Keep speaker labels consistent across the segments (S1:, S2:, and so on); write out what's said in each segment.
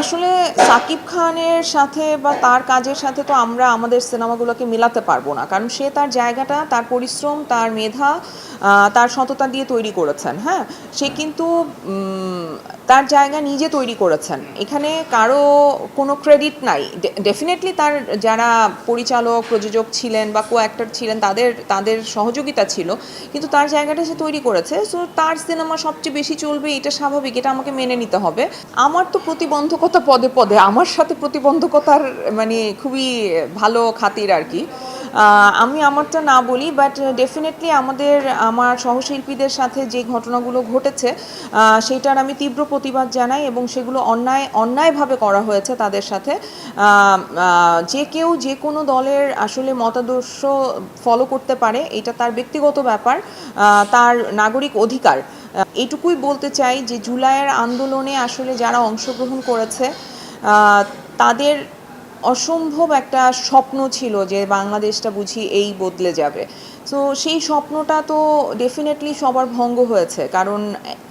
S1: আসলে সাকিব খানের সাথে বা তার কাজের সাথে তো আমরা আমাদের সিনেমাগুলোকে মিলাতে পারব না। কারণ সে তার জায়গাটা, তার পরিশ্রম, তার মেধা তার সততা দিয়ে তৈরি করেছেন হ্যাঁ? সে কিন্তু তার জায়গা নিজে তৈরি করেছেন। এখানে কারও কোনো ক্রেডিট নাই। ডেফিনেটলি তার যারা পরিচালক, প্রযোজক ছিলেন বা কো অ্যাক্টর ছিলেন, তাদের তাদের সহযোগিতা ছিল, কিন্তু তার জায়গাটা সে তৈরি করেছে। সো তার সিনেমা সবচেয়ে বেশি চলবে, এটা স্বাভাবিক, এটা আমাকে মেনে নিতে হবে। আমার তো প্রতিবন্ধকতা পদে পদে, আমার সাথে প্রতিবন্ধকতার মানে খুবই ভালো খাতির আর কি। আমি আমারটা না বলি বাট ডেফিনেটলি আমাদের, আমার সহশিল্পীদের সাথে যে ঘটনাগুলো ঘটেছে সেইটার আমি তীব্র প্রতিবাদ জানাই এবং সেগুলো অন্যায়, অন্যায়ভাবে করা হয়েছে তাদের সাথে। যে কেউ যে কোনো দলের আসলে মতাদর্শ ফলো করতে পারে, এটা তার ব্যক্তিগত ব্যাপার তার নাগরিক অধিকার। এটুকুই বলতে চাই যে জুলাইয়ের আন্দোলনে আসলে যারা অংশগ্রহণ করেছে তাদের অসম্ভব একটা স্বপ্ন ছিল যে বাংলাদেশটা বুঝি এই বদলে যাবে। তো সেই স্বপ্নটা তো ডেফিনেটলি সবার ভঙ্গ হয়েছে, কারণ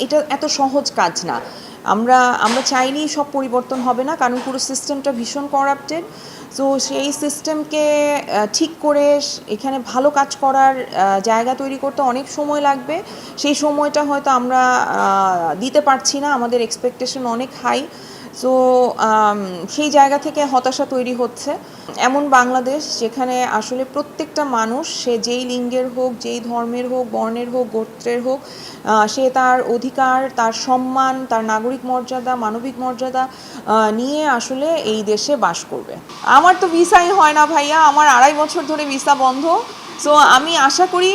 S1: এটা এত সহজ কাজ না। আমরা আমরা চাইলেই সব পরিবর্তন হবে না, কারণ পুরো সিস্টেমটা ভীষণ করাপ্টেড তো সেই সিস্টেমকে ঠিক করে এখানে ভালো কাজ করার জায়গা তৈরি করতে অনেক সময় লাগবে। সেই সময়টা হয়তো আমরা দিতে পারছি না, আমাদের এক্সপেকটেশন অনেক হাই সো সেই জায়গা থেকে হতাশা তৈরি হচ্ছে। এমন বাংলাদেশ যেখানে আসলে প্রত্যেকটা মানুষ, সে যেই লিঙ্গের হোক, যেই ধর্মের হোক, বর্ণের হোক, গোত্রের হোক সে তার অধিকার, তার সম্মান, তার নাগরিক মর্যাদা, মানবিক মর্যাদা নিয়ে আসলে এই দেশে বাস করবে। আমার তো ভিসাই হয় না ভাইয়া। আমার আড়াই বছর ধরে ভিসা বন্ধ। সো আমি আশা করি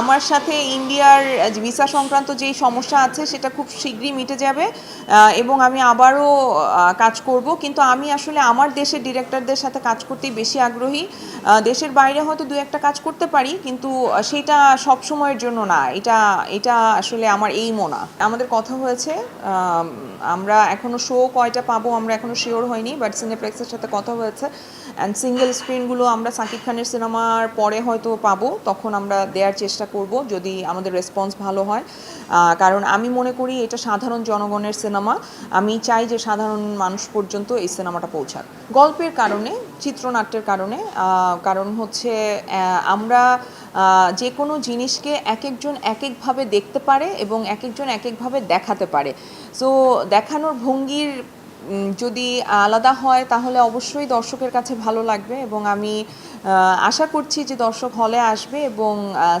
S1: আমার সাথে ইন্ডিয়ার ভিসা সংক্রান্ত যেই সমস্যা আছে, সেটা খুব শীঘ্রই মিটে যাবে এবং আমি আবারও কাজ করব। কিন্তু আমি আসলে আমার দেশের ডিরেক্টরদের সাথে কাজ করতেই বেশি আগ্রহী। দেশের বাইরে হয়তো দু একটা কাজ করতে পারি, কিন্তু সেটা সব সময়ের জন্য না। এটা এটা আসলে আমার এই মোনা। আমাদের কথা হয়েছে আমরা এখনও শো কয়টা পাবো, আমরা এখনও শিওর হয়নি বাট সিনেপ্লেক্সের সাথে কথা হয়েছে। অ্যান্ড সিঙ্গেল স্ক্রিনগুলো আমরা সাকিব খানের সিনেমার পরে হয়তো পাবো, তখন আমরা দেওয়ার চেষ্টা করব যদি আমাদের রেসপন্স ভালো হয়। কারণ আমি মনে করি এটা সাধারণ জনগণের সিনেমা আমি চাই যে সাধারণ মানুষ পর্যন্ত এই সিনেমাটা পৌঁছাক। গল্পের কারণে, চিত্রনাট্যের কারণে কারণ হচ্ছে আমরা যে কোনো জিনিসকে এক একজন এক একভাবে দেখতে পারে এবং এক একজন এক একভাবে দেখাতে পারে। সো দেখানোর ভঙ্গির যদি আলাদা হয়, তাহলে অবশ্যই দর্শকের কাছে ভালো লাগবে এবং আমি আশা করছি যে দর্শক হলে আসবে এবং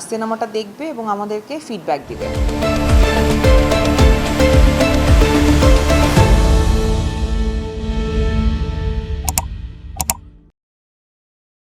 S1: সিনেমাটা দেখবে এবং আমাদেরকে ফিডব্যাক দিবে।